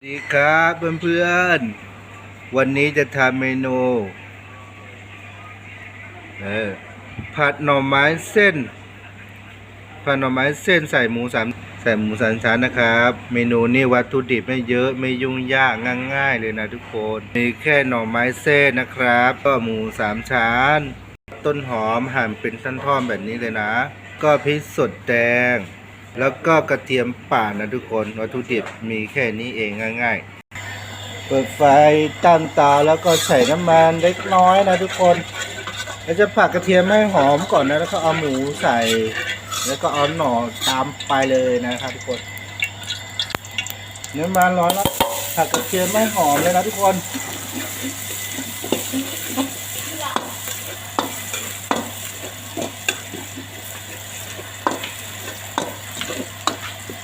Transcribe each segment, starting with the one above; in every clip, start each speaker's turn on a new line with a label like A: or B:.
A: สวัสดีครับเพื่อนๆ วันนี้จะทำเมนูเออผัดหน่อไม้เส้น ผัดหน่อไม้เส้นใส่หมูสามใส่หมูสามชั้นนะครับ เมนูนี้วัตถุดิบไม่เยอะไม่ยุ่งยากง่าย ๆ เลยนะทุกคนมีแค่หน่อไม้เส้นนะครับ ก็หมูสามชั้น ต้นหอมหั่นเป็นท่อนๆแบบนี้เลยนะ ก็พริกสดแดง แล้วก็กระเทียมป่านะทุกคนวัตถุดิบมีแค่นี้เองง่าย ๆ เปิดไฟตั้งเตาแล้วก็ใส่น้ำมันเล็กน้อยนะทุกคนเราจะผัดกระเทียมให้หอมก่อนนะแล้วก็เอาหมูใส่ แล้วก็เอาหน่อตามไปเลยนะครับทุกคนน้ำมันร้อนแล้วผัดกระเทียมให้หอมเลยนะทุกคน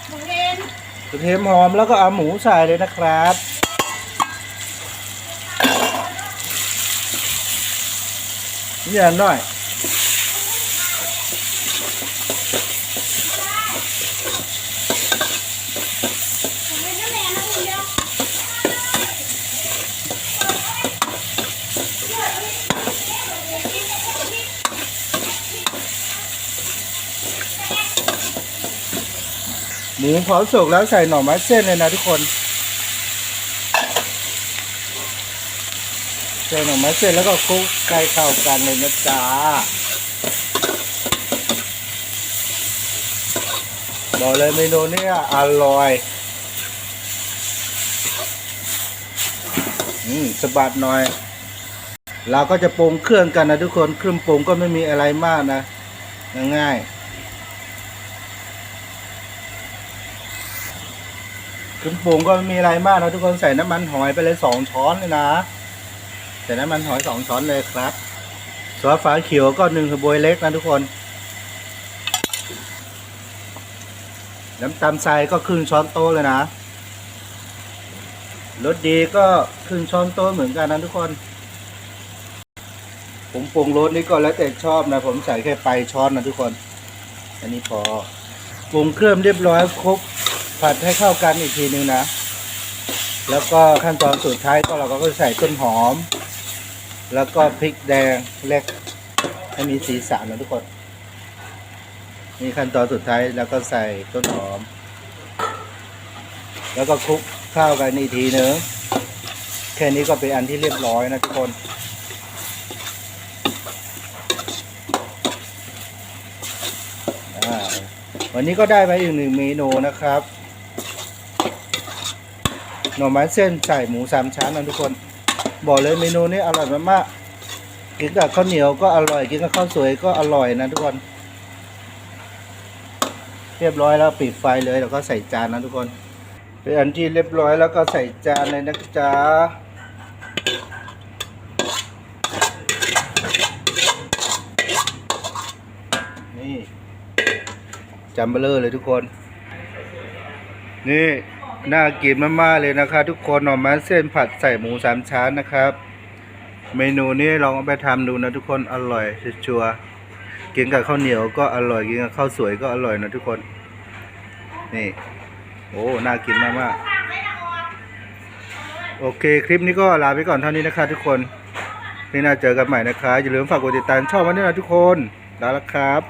B: หมูเรน
A: กระ เทียมหอมแล้วก็เอาหมูใส่เลยนะครับนี่อันหน่อย
B: หมูเรนก็แรงนะคุณเดียว
A: ห มูพอสุกแล้วใส่หน่อไม้เส้นเลยนะทุกคนใส่หน่อไม้เส้นแล้วก็คลุกไก่เข้ากันเลยนะจ๊ะบอกเลยเมนูเนี้อร่อยอืมสะบัดหน่อย เราก็จะปรุงเครื่องกันนะทุกคนเครื่องปรุงก็ไม่มีอะไรมากนะง่ายๆ เครื่องปรุงก็ไม่มีอะไรมากนะทุกคนใส่น้ำมันหอยไปเลยสองช้อนเลยนะ ใส่น้ำมันหอยสองช้อนเลยครับซอสฟ้าเขียวก็หนึ่งกระบวยเล็กนะทุกคน น้ำตาลทรายก็ครึ่งช้อนโต๊ะเลยนะรสดีก็ครึ่งช้อนโต๊ะเหมือนกันนะทุกคน ผมปรุงรสนี่ก็แล้วแต่ชอบนะ ผมใส่แค่ไปช้อนนะทุกคน อันนี้พอปรุงเครื่องเรียบร้อยครบ ผัดให้เข้ากันอีกทีนึงนะ แล้วก็ขั้นตอนสุดท้ายก็เราก็ใส่ต้นหอม แล้วก็พริกแดงเล็กให้มีสีสันนะทุกคน นี่ขั้นตอนสุดท้ายแล้วก็ใส่ต้นหอม แล้วก็คลุกข้าวกันอีกทีนึงแค่นี้ก็เป็นอันที่เรียบร้อยนะทุกคนวันนี้ก็ได้ไปอีกหนึ่งเมนูนะครับ หน่อไม้เส้นใส่หมูสามชั้นนะทุกคน บอกเลยเมนูนี้อร่อยมากๆกินกับข้าวเหนียวก็อร่อยกินกับข้าวสวยก็อร่อยนะทุกคน เรียบร้อยแล้วปิดไฟเลยแล้วก็ใส่จานนะทุกคนเป็นอันที่เรียบร้อยแล้วก็ใส่จานเลยนะจ๊ะนี่จำเบลอเลยทุกคน นี่ น่ากินมากๆเลยนะคะ ทุกคนหน่อไม้เส้นผัดใส่หมูสามชั้นนะครับ เมนูนี้ลองเอาไปทำดูนะทุกคนอร่อยชัวร์ๆกินกับข้าวเหนียวก็อร่อยกินกับข้าวสวยก็อร่อยนะทุกคน นี่ โอ้น่ากินมากๆโอเค คลิปนี้ก็ลาไปก่อนเท่านี้นะคะ ทุกคนนี่น่าเจอกันใหม่นะคะอย่าลืมฝากกดติดตามช่องไว้ด้วยนะทุกคนลาแล้วครับ